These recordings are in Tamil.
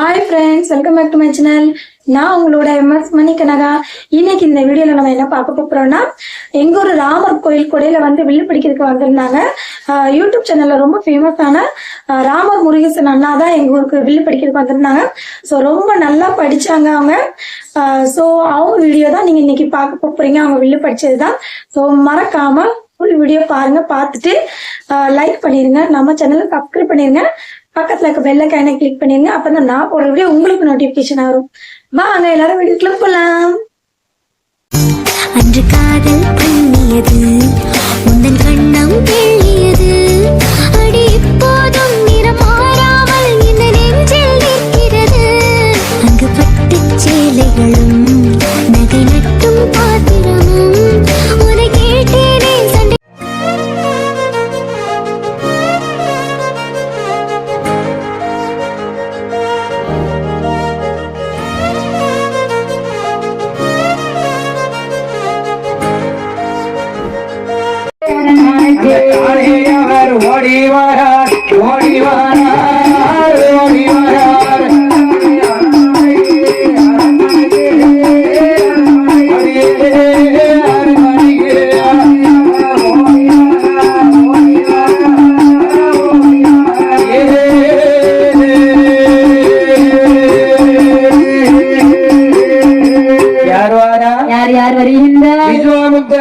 Hi friends welcome back to my channel நான் உங்களோட எம்எஸ் மணி கனகா. இன்னைக்கு இந்த வீடியோல நம்ம என்ன பார்க்க போறோம்னா எங்க ஒரு ராமர் கோயில் கொடையில வந்து வில்லு பிடிக்கிறதுக்கு வந்திருந்தாங்க. ஆஹ் யூடியூப் சேனல்ல ரொம்ப ஃபேமஸான ராமர் முருகேசன் அண்ணா தான் எங்க ஊருக்கு வில்லு படிக்கிறதுக்கு வந்திருந்தாங்க. ஸோ ரொம்ப நல்லா படிச்சாங்க அவங்க. ஸோ அவங்க வீடியோ தான் நீங்க இன்னைக்கு பார்க்க போறீங்க. அவங்க வில்லு படிச்சது தான் ஸோ மறக்காம ஃபுல் வீடியோ பாருங்க பார்த்துட்டு லைக் பண்ணிருங்க. நம்ம சேனலை சப்ஸ்கிரைப் பண்ணிருங்க. பக்கத்துல இருக்க பெல் கிளிக் பண்ணிருங்க. அப்பதான் நான் போடுற வீடியோ உங்களுக்கு நோட்டிபிகேஷன் வரும். வாங்க எல்லாரும் வீடியோக்குள்ள போலாம். அன்று காதல் பண்ணியது உந்தன் கண்ணம் கிள்ளியது அடி இப்போதும் நிறம் மாறாமல் இந்த நெஞ்சில் நிற்கிறது. அங்கு பட்டு சேலைகளும் காளியவர் ஓடி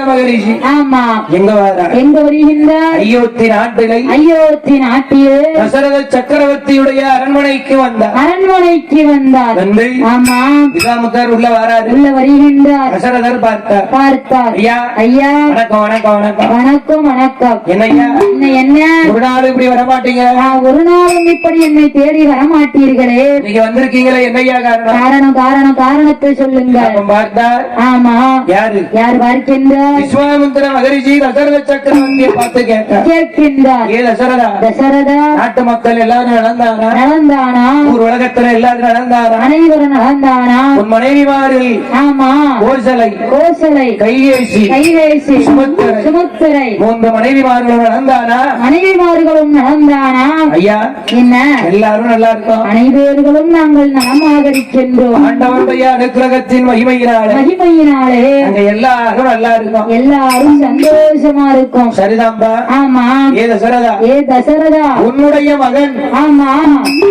மகரிஷி. ஆமா. எங்க வாரா எங்க வருகின்றார்? அயோத்தி நாட்டிலை அயோத்தி நாட்டில் தசரத சக்கரவர்த்தியுடைய அரண்மனைக்கு வந்தார். அரண்மனைக்கு வந்தார். வந்து ஆமா. விஸ்வாமுத்தர் உள்ள வராரு. உள்ள வருகின்றார். தசரதர் பார்த்தார். பார்த்தார். ஐயா ஐயா. வணக்கம் வணக்கம் வணக்கம். வணக்கம் வணக்கம். என்னய்யா என்ன என்ன? ஒரு நாள் இப்படி வரமாட்டீங்க? நான் ஒரு நாளும் இப்படி என்னை தேடி வரமாட்டீர்களே. நீங்க வந்திருக்கீங்களே என்னய்யா காரணம்? காரணம் காரணம் காரணத்தை சொல்லுங்க பார்த்தார். ஆமா. யாரு? யார் பார்க்கின்றார்? விஸ்வாமுத்திர மகரிஷி தசரத சக்கரவர்த்தியை பார்த்து கேட்கின்றார். ஏ தசரதா தசரதா நாட்டு மக்கள் எல்லாரும் நடந்தாரா? நடந்தானா? ஊர் உலகத்துல எல்லாரும் நடந்தாரா? அனைவரும் நடந்தானா? உன் மனைவிமாரில் ஆமா. கோசலை கோசலை கையேசி கைவேசி சுமத்திரை. சுமுத்திரை. மூன்று மனைவிமார்களும் நடந்தானா மனைவிமார்களும் நடந்தானா? ஐயா என்ன? எல்லாரும் நல்லா இருக்கும். அனைவர்களும் நாங்கள் நலமாக இருக்கின்றோம் ஆண்டவருடைய அனுக்கிரகத்தின் மகிமையினால மகிமையினாலே. எல்லாரும் நல்லா இருக்கும். எல்லாரும் சந்தோஷமா இருக்கும். சரிதான்பா ஆமா. ஏ தசரதா? ஏ தசரதா? உன்னுடைய மகன். ஆமா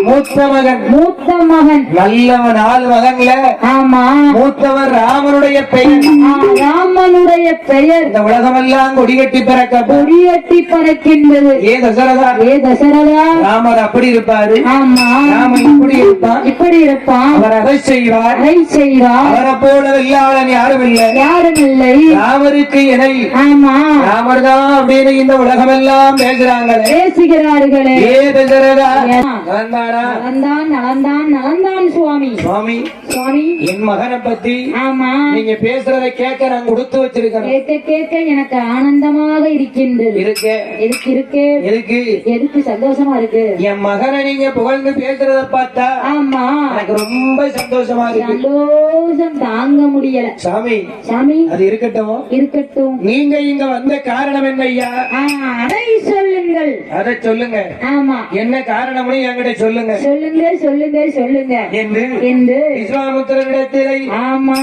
மூத்த மகன். மூத்த மகன். நல்லவன் நாலு மகன்ல ஆமா. மூத்தவர் ராமனுடைய பெயர். ராமனுடைய பெயர். இந்த உலகமெல்லாம் கொடிகட்டி பிறக்க கொடியட்டி பறக்கின்றது. ஏ தசரதா? ஏ தசரதா? ராமர் அப்படி இருப்பாரு. ஆமா. ராமன் இப்படி இருப்பான் இப்படி இருப்பான் அவர் அதை செய்வார். அதை செய்வார். அவரை போல வெள்ளாளன் யாரும் இல்லை. யாரும் இல்லை. ராமருக்கு இணை ஆமா. ராமர் தான் அப்படின்னு இந்த உலகமெல்லாம் பேசுறாங்களே பேசுகிறார்களே. ஏ நலந்தான் சுவாமி. சுவாமி சுவாமி. என் மகனை பத்தி ஆமா. நீங்க பேசுறத கேட்க நான் கொடுத்து வச்சிருக்கேன் கேட்க கேட்க எனக்கு ஆனந்தமாக இருக்கின்றது. இருக்க. எதுக்கு இருக்கு. எதுக்கு எதுக்கு? சந்தோஷமா இருக்கு. என் மகனை நீங்க புகழ்ந்து பேசுறத பார்த்தா ஆமா. எனக்கு ரொம்ப சந்தோஷமா இருக்கு. சந்தோஷம் தாங்க முடியல. சாமி சாமி அது இருக்கட்டும். இருக்கட்டும். நீங்க இங்க வந்த காரணம் என்ன ஐயா? அதை சொல்லுங்கள். அதை சொல்லுங்க. ஆமா. என்ன காரணம்னு என்கிட்ட சொல்லுங்க. சொல்லுங்க சொல்லுங்க சொல்லுங்க என்று என்று விஸ்வாமுத்திரனிடத்திலே ஆமா.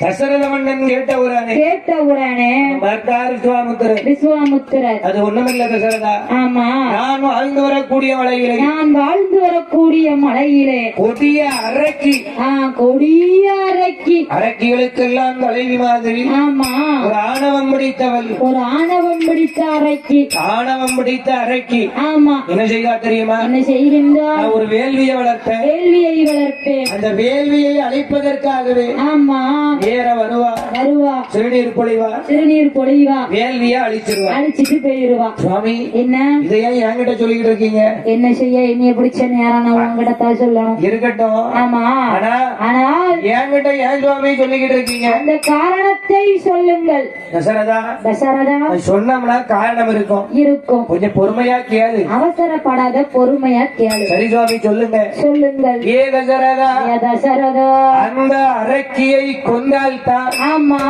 தசரத மன்னன் கேட்ட உரானே கேட்ட உடனே பார்த்தார் விஸ்வாமுத்திரன். விஸ்வாமுத்திரர் அது ஒண்ணுமில்ல தசரதா. ஆமா. நான் வாழ்ந்து வரக்கூடிய மலையிலே. நான் வாழ்ந்து வரக்கூடிய மலையிலே. கொடிய அரக்கி. ஆ கொடிய அறைக்கு அரக்கிகளுக்கெல்லாம் தலைவி மாதிரி. ஆமா. ஒரு ஆணவம் பிடித்தவள் ஒரு ஆணவம் பிடித்த அறைக்கு. ஆணவம் பிடித்த அரக்கி ஆமா. என்ன செய்வா தெரியுமா? என்ன செய்கின்றார் ஒரு வேள்வியை வளர்த்தேன். கேள்வியை வளர்ப்பேன் அந்த வேள்வியை அழைப்பதற்காகவே ஆமா. நேர வருவா. வருவா. சிறுநீர் பொழிவா. சிறுநீர் பொழிவா. வேள்வியை அழிச்சிருவா. அழிச்சிட்டு போயிருவா சுவாமி என்ன? இதை ஏன் என்கிட்ட சொல்லிக்கிட்டு இருக்கீங்க? என்ன செய்ய? என்னைய பிடிச்ச நேரம் நான் உங்ககிட்ட தான் சொல்லணும். இருக்கட்டும். ஆமா. ஆனா ஆனால் என்கிட்ட ஏன் சுவாமி சொல்லிக்கிட்டு இருக்கீங்க? அந்த காரணத்தை சொல்லுங்கள். தசரதா? தசரதா? சொன்னோம்னா காரணம் இருக்கும். இருக்கும். கொஞ்சம் பொறுமையா கேளு. அவசரப்படாத பொறுமையா கேளு. சரி சுவாமி சொல்லுங்க. சொல்லுங்கள். ஏ தசரதா? தசரதா? அந்த அரக்கியை கொண்டால் தான் ஆமா.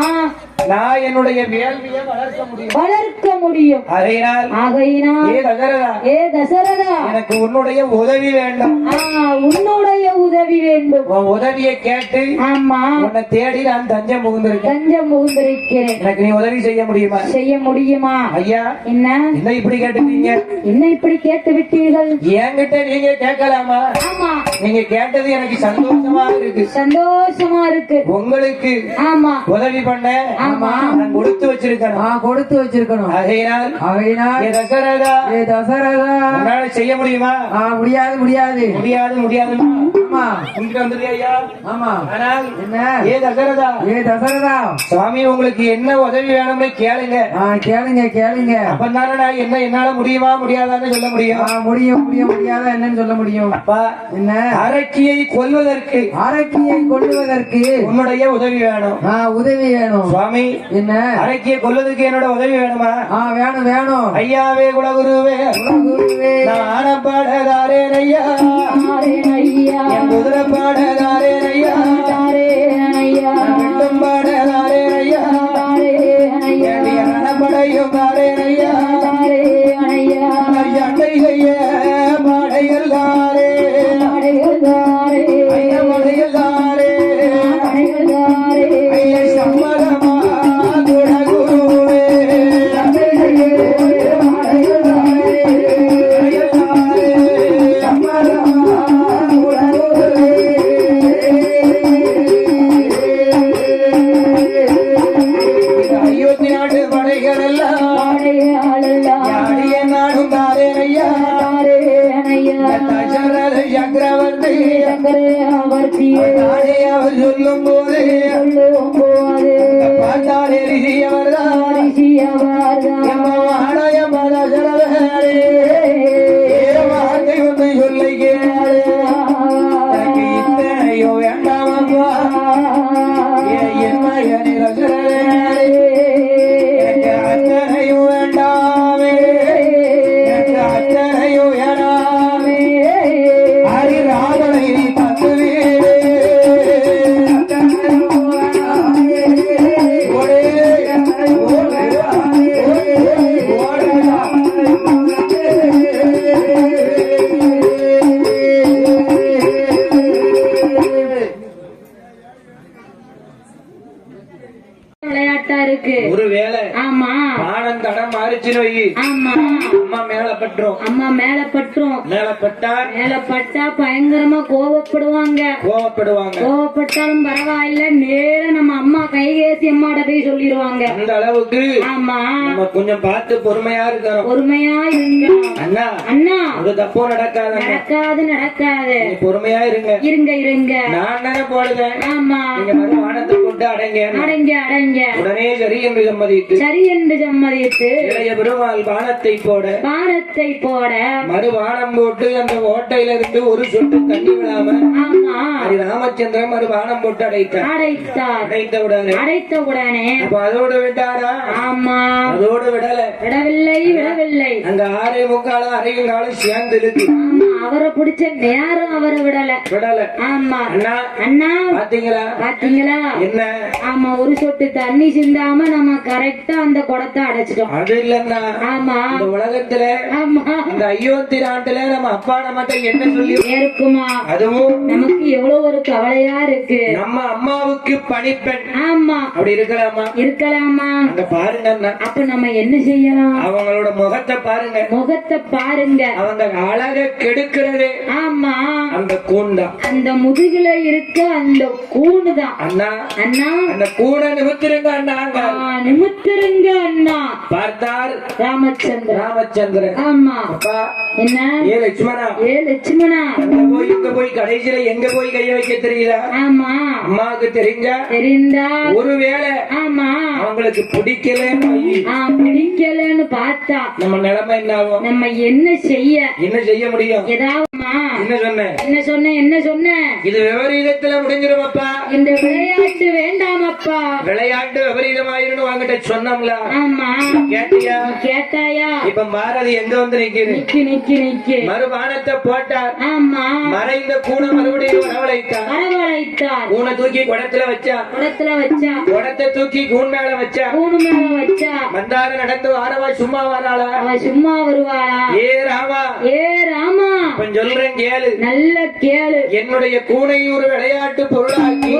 நான் என்னுடைய வேள்வியை வளர்க்க முடியும். வளர்க்க முடியும். அதையினால் ஆகையினால் ஏ தசரதா ஏ தசரதா. எனக்கு உன்னுடைய உதவி வேண்டும். உன்னுடைய உதவி வேண்டும். உன் உதவியை கேட்டு ஆமா. உன்னை தேடி நான் தஞ்சம் புகுந்திருக்கேன். தஞ்சம் புகுந்திருக்கிறேன். எனக்கு நீ உதவி செய்ய முடியுமா? செய்ய முடியுமா? ஐயா என்ன? என்ன இப்படி கேட்டுட்டீங்க? என்ன இப்படி கேட்டு விட்டீர்கள் என்கிட்ட நீங்க கேட்கலாமா? ஆமா. நீங்க கேட்டது எனக்கு சந்தோஷமா இருக்கு. சந்தோஷமா இருக்கு. உங்களுக்கு ஆமா. உதவி பண்ண ஆமா. நான் கொடுத்து வச்சிருக்கேன் ஆ கொடுத்து வச்சிருக்கணும். ஆகையினால் அவையினால் ஏ தசரதா ஏ தசரதா உன்னால செய்ய முடியுமா? ஆ முடியாது முடியாது. முடியாது முடியாதுன்னா ஆமா. இங்க வந்துரு ஐயா. ஆமா. ஆனால் என்ன? ஏ தசரதா? ஏ தசரதா? சுவாமி உங்களுக்கு என்ன உதவி வேணும்னு கேளுங்க. ஆ கேளுங்க கேளுங்க. அப்பந்தானே நான் என்ன என்னால முடியுமா முடியாதான்னு சொல்ல முடியும். முடியும் முடியும் முடியாத என்னன்னு சொல்ல முடியும். அப்பா என்ன? அரக்கியை கொல்வதற்கு அரக்கியை கொள்ளுவதற்கு உன்னுடைய உதவி வேணும். உதவி வேணும். சுவாமி என்ன? அரக்கியை கொல்வதற்கு என்னோட உதவி வேணுமா? ஆ வேணும் வேணும். ஐயாவே குலகுருவே குருவே நான் ஆனப்பாடதாரேன் ஐயா. என் குதிரை பாடதாரேன் ஐயா. ஐயா சக்கரவர்த்தி. தானே அவர் சொல்லும் போது பார்த்தாலே ரிஷியவர் தான் ஆலயம் தசரதே வார்த்தை அம்மா மேல பட்டுரும் அம்மா மேல பட்டா மேல பட்டா பயங்கரமா கோவப்படுவாங்க. கோவப்படுவாங்க. கோவப்பட்டாலும் பரவாயில்ல நேர நம்ம அம்மா கைகேசி அம்மாட்ட போய் சொல்லிடுவாங்க அந்த அளவுக்கு ஆமா. நம்ம கொஞ்சம் பார்த்து பொறுமையா இருக்கணும். பொறுமையா இருங்க. அண்ணா அண்ணா. ஒரு தப்பும் நடக்காத நடக்காது. நடக்காது பொறுமையா இருங்க. இருங்க இருங்க. நான் தானே போடுதேன் ஆமா. நீங்க மறு வானத்தை கொண்டு அடைங்க. அடங்க அடங்க. உடனே சரி என்று சம்மதித்து. சரி என்று சம்மதித்து. இளைய பெருமாள் வானத்தை போட பானத்தை போட மறு வானம் போட்டு அந்த ஓட்டையில இருந்து ஒரு சொட்டு தண்ணி ஆமா. ஹரி ராமச்சந்திரன் மறு வானம் போட்டு அடைத்தார் அடைத்தார். அடைத்த உடனே அடைத்த உடனே அப்ப அதோடு விட்டாரா? ஆமா. அதோடு விடல. விடவில்லை விடவில்லை. அங்க ஆறே முக்காலும் அரையும் காலம் சேர்ந்து இருக்கு அவரை பிடிச்ச நேரம் அவரை விடல. விடல. ஆமா. அண்ணா அண்ணா. பாத்தீங்களா? பாத்தீங்களா? என்ன? ஆமா ஒரு சொட்டு தண்ணி சிந்தாம நம்ம கரெக்டா அந்த குடத்தை அடைச்சிட்டோம். அது இல்லன்னா ஆமா. இந்த உலகத்துல இந்த அயோத்தி நாட்டுல நம்ம அப்பா நம்மகிட்ட என்ன சொல்லி இருக்குமா? அதுவும் நமக்கு எவ்வளவு ஒரு கவலையா இருக்கு. நம்ம அம்மாவுக்கு பணிப்பெண். ஆமா. அப்படி இருக்கலாமா? இருக்கலாமா? அங்க பாருங்க அண்ணா. அப்ப நம்ம என்ன செய்யலாம்? அவங்களோட முகத்தை பாருங்க. முகத்தை பாருங்க. அவங்க அழக கெடுக்கிறது. ஆமா. அந்த கூண்தான் அந்த முதுகுல இருக்க அந்த கூணுதான் அண்ணா. அண்ணா. அந்த கூடை நிமித்திருங்க அண்ணாங்க ஆ, நிமித்திருங்க அண்ணா. பார்த்தார். ராமச்சந்திரன் ராமச்சந்திரன் ஆமா. அப்பா. என்ன? ஏ லட்சுமணா. ஏ லட்சுமணா. அங்க போய் இங்க போய் கடைசியில எங்க போய் கைய வைக்க தெரியல ஆமா. அம்மாவுக்கு தெரிஞ்சா? தெரிந்தா? ஒருவேளை ஆமா. அவங்களுக்கு பிடிக்கலன்னு பார்த்தா நம்ம நிலைமை என்ன ஆகும் நம்ம என்ன செய்ய? என்ன செய்ய முடியும்? ஏதாவதுமா? என்ன சொன்னேன் என்ன சொன்ன? என்ன சொன்ன? இது விபரீதத்துல முடிஞ்சிரும் அப்பா இந்த விளையாட்டு வேண்டாம் அப்பா விளையாட்டு விபரீதமாயிரும் வாங்கிட்ட சொன்னோம்ல. ஆமா. கேட்டியா? கேட்டாயா? இப்ப பாரதி எங்க வந்து நிக்குது? நிக்கு நிக்கு நிக்கு. மறுபானத்தை போட்டார். ஆமா. மறைந்த கூனை மறுபடியும் வரவழைத்தார். வரவழைத்தார். கூனை தூக்கி குடத்துல வச்சா. குடத்துல வச்சா. குடத்தை தூக்கி மேல மேல வச்சா? மேல வச்சா? மந்தார நடந்து வாரவா சும்மா வராளா? அவ சும்மா வருவாளா? ஏ ராமா. ஏ ராமா. இப்ப சொல்றேன் கேளு. நல்ல கேளு. என்னுடைய கூனை ஒரு விளையாட்டு பொருளாக்கி